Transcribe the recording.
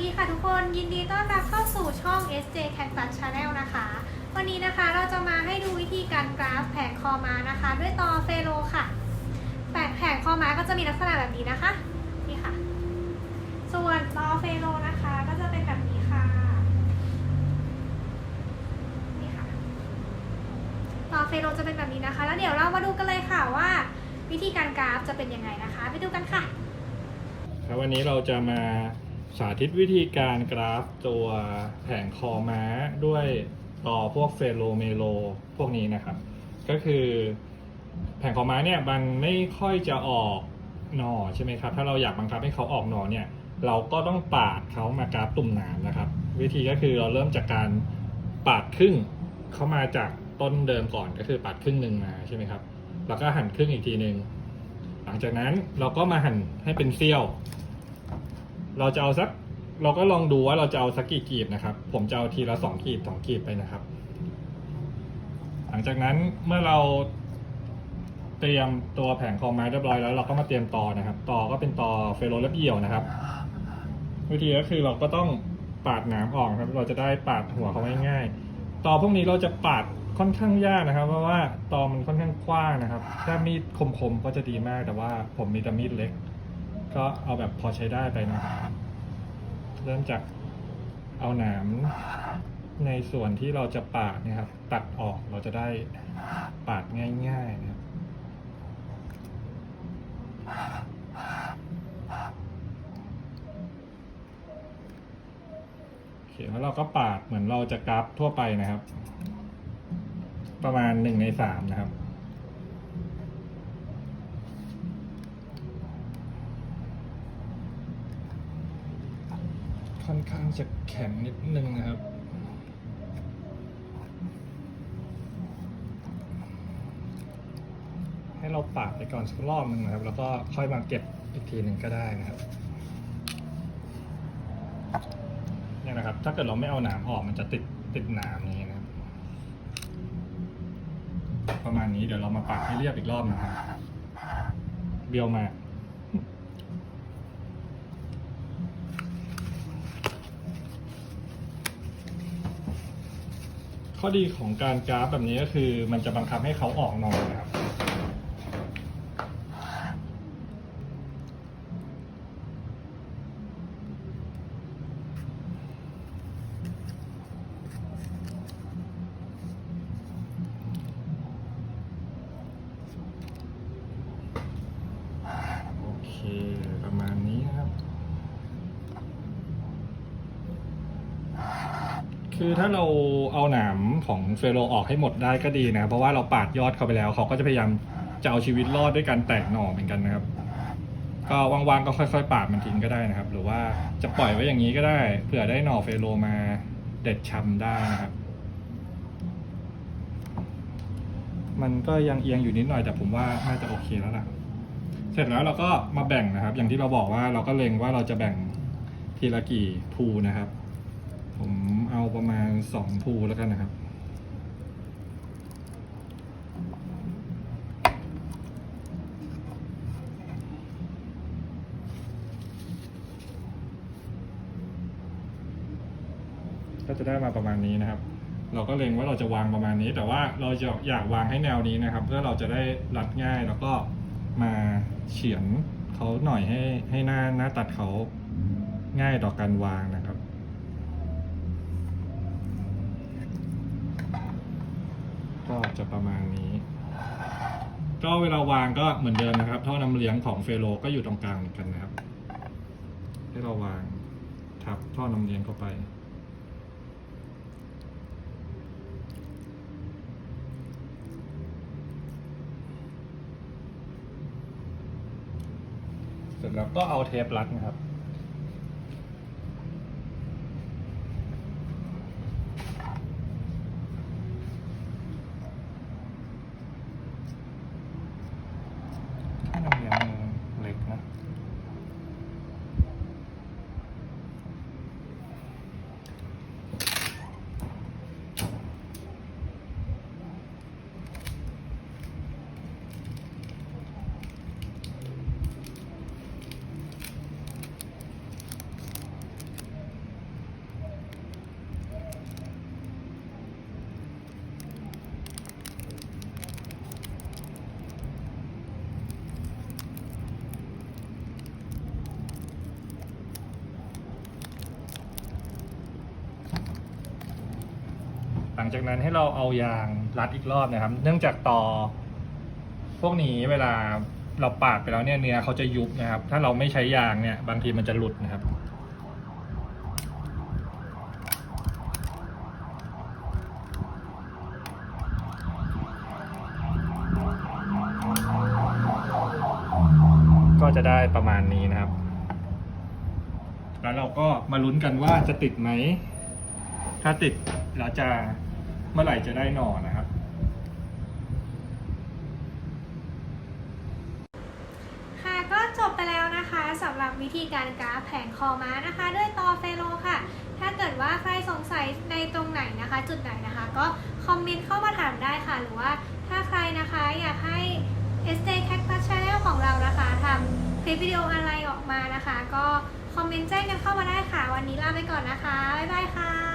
ดีค่ะทุกคนยินดีต้อนรับเข้าสู่ช่อง SJ Cactus Channel นะคะ วันนี้นะคะเราจะมาให้ดูวิธีการกราฟแผงคอม้านะคะ ด้วยตอเฟโลค่ะแผงแผงคอม้าก็จะมีลักษณะแบบนี้นะคะนี่ค่ะ ส่วนตอเฟโลนะคะก็จะเป็นแบบนี้ค่ะนี่ค่ะตอเฟโลจะเป็นแบบนี้นะคะ แล้วเดี๋ยวเรามาดูกันเลยค่ะว่า วิธีการกราฟจะเป็นยังไงนะคะ ไปดูกันค่ะครับวันนี้เราจะมา สาธิตวิธีการกราฟตัวแผงคอม้าด้วยต่อพวกเฟโลเมโลพวกนี้นะครับ ก็คือแผงคอม้าเนี่ยมันไม่ค่อยจะออกหนอใช่ไหมครับ ถ้าเราอยากบังคับให้เขาออกหนอเนี่ย เราก็ต้องปาดเขามากราฟตุ่มหนามนะครับ วิธีก็คือเราเริ่มจากการปาดครึ่งเขามาจากต้นเดิมก่อนก็คือปาดครึ่งหนึ่งมาใช่ไหมครับ แล้วก็หั่นครึ่งอีกทีหนึ่งหลังจากนั้นเราก็มาหั่นให้เป็นเสี้ยว เราจะเอาสักเราก็ลองดูว่าเราจะเอาสักกี่กีบนะครับ ผมจะเอาทีละสองกีบสองกีบไปนะครับ หลังจากนั้นเมื่อเราเตรียมตัวแผงคอไม้เรียบร้อยแล้วเราก็มาเตรียมตอนะครับ ตอก็เป็นตอเฟโรและเบี่ยวนะครับ วิธีก็คือเราก็ต้องปาดหนามออกครับ เราจะได้ปาดหัวเขาง่ายๆตอพวกนี้เราจะปาดค่อนข้างยากนะครับ เพราะว่าตอมันค่อนข้างกว้างนะครับ ถ้ามีดคมๆก็จะดีมากแต่ว่าผมมีแต่มีดเล็ก ก็เอาแบบพอใช้ได้ไปนะเริ่มจากเอาหนามในส่วนที่เราจะปาดนะครับ ตัดออกเราจะได้ปาดง่ายๆนะครับโอเคแล้วเราก็ปาดเหมือนเราจะกราฟทั่วไปนะครับ ประมาณหนึ่งในสามนะครับ ค่อนข้างจะแข็งนิดนึงนะครับให้เราปาดไปก่อนสักรอบหนึ่งนะครับ แล้วก็ค่อยมาเก็บอีกทีหนึ่งก็ได้นะครับเนี่ยนะครับ ถ้าเกิดเราไม่เอาหนามออกมันจะติดติดหนามนี้นะครับ ประมาณนี้เดี๋ยวเรามาปาดให้เรียบอีกรอบนะครับ เบี้ยวมาก ข้อดีของการกราฟแบบนี้ก็คือ มันจะบังคับให้เขาออกนอนนะครับ โอเค ประมาณนี้นะครับ คือถ้าเราเอาหนามของเฟโรออกให้หมดได้ก็ดีนะ เพราะว่าเราปาดยอดเขาไปแล้ว เขาก็จะพยายามจะเอาชีวิตรอดด้วยการแตกหน่อเหมือนกันนะครับ ก็ว่างๆก็ค่อย ๆ ปาดมันทิ้งก็ได้นะครับ หรือว่าจะปล่อยไว้อย่างนี้ก็ได้เผื่อได้หน่อเฟโรมาเด็ดชำได้นะครับ มันก็ยังเอียงอยู่นิดหน่อยแต่ผมว่าน่าจะโอเคแล้วล่ะ เสร็จแล้วเราก็มาแบ่งนะครับ อย่างที่เราบอกว่าเราก็เล็งว่าเราจะแบ่งทีละกี่ภูนะครับ ผมเอาประมาณสองภูแล้วกันนะครับ ก็จะได้มาประมาณนี้นะครับ เราก็เล็งว่าเราจะวางประมาณนี้ แต่ว่าเราจะอยากวางให้แนวนี้นะครับ เพื่อเราจะได้รัดง่ายแล้วก็มาเฉียนเขาหน่อยให้ให้หน้าหน้าตัดเขาง่ายต่อการวางนะครับ ก็จะประมาณนี้ ก็เวลาวางก็เหมือนเดิมนะครับ ท่อน้ำเลี้ยงของเฟโลก็อยู่ตรงกลางเหมือนกันนะครับ ให้เราวางทับท่อน้ำเลี้ยงเข้าไปเสร็จแล้วก็เอาเทปรัดนะครับ จากนั้นให้เราเอายางรัดอีกรอบนะครับ เนื่องจากต่อ พวกนี้เวลาเราปาดไปแล้วเนี่ยเนื้อเขาจะยุบนะครับ ถ้าเราไม่ใช้ยางเนี่ย บางทีมันจะหลุดนะครับก็จะได้ประมาณนี้นะครับ แล้วเราก็มาลุ้นกันว่าจะติดไหม ถ้าติดเราจะ เมื่อไหร่จะได้หน่อนะครับ ค่ะก็จบไปแล้วนะคะสำหรับวิธีการกราฟแผงคอม้านะคะ ด้วยตอเฟโลค่ะ ถ้าเกิดว่าใครสงสัยในตรงไหนนะคะ จุดไหนนะคะ ก็คอมเมนต์เข้ามาถามได้ค่ะ หรือว่าถ้าใครนะคะอยากให้ SJ Cactus Channel ของเรานะคะทำคลิปวิดีโออะไรออกมานะคะ ก็คอมเมนต์แจ้งกันเข้ามาได้ค่ะ วันนี้ลาไปก่อนนะคะ บ๊ายบายค่ะ